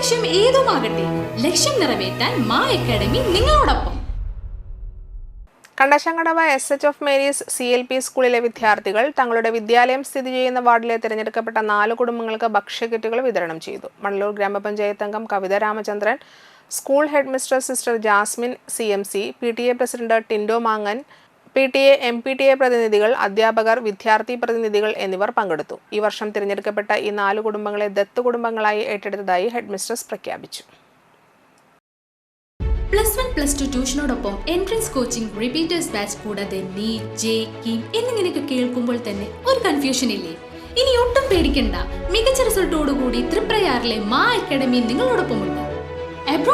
ലക്ഷ്യം ഏതുമാകട്ടെ ലക്ഷ്യം നിറവേറ്റാൻ മാ അക്കാഡമി നിങ്ങളോടൊപ്പം. Kandassankadavu S H of Mary's C L P സ്കൂളിലെ വിദ്യാർത്ഥികൾ തങ്ങളുടെ വിദ്യാലയം സ്ഥിതി ചെയ്യുന്ന വാർഡിലെ തിരഞ്ഞെടുക്കപ്പെട്ട നാല് കുടുംബങ്ങൾക്ക് ഭക്ഷ്യക്കിറ്റുകൾ വിതരണം ചെയ്തു. മണലൂർ ഗ്രാമപഞ്ചായത്ത് അംഗം Kavitha Ramachandran school head mister sister Jasmine C M C P T A president Tindo മാങ്ങൻ P T A M P T A പ്രതിനിധികൾ അധ്യാപകർ വിദ്യാർത്ഥി പ്രതിനിധികൾ എന്നിവർ പങ്കെടുത്തു. ഈ വർഷം തിരഞ്ഞെടുക്കപ്പെട്ട ഈ നാല് കുടുംബങ്ങളെ ദത്ത് കുടുംബങ്ങളായി ഏറ്റെടുത്തതായി ഹെഡ്മിസ്ട്രസ് പ്രഖ്യാപിച്ചു. പ്ലസ് വൺ പ്ലസ് ടു ട്യൂഷനോടൊപ്പം എൻട്രൻസ് കോച്ചിംഗ് റിപ്പീറ്റേഴ്സ് ബാച്ച് കൂടാതെ നീറ്റ് ജെ എന്നിങ്ങനെയൊക്കെ കേൾക്കുമ്പോൾ തന്നെ ഒരു കൺഫ്യൂഷൻ ഇല്ലേ? ഇനി ഒട്ടും പേടിക്കണ്ട. മികച്ച റിസൾട്ടോടുകൂടി ത്രിപ്രയാറിലെ മാ അക്കാഡമി നിങ്ങളോടൊപ്പമുണ്ട്.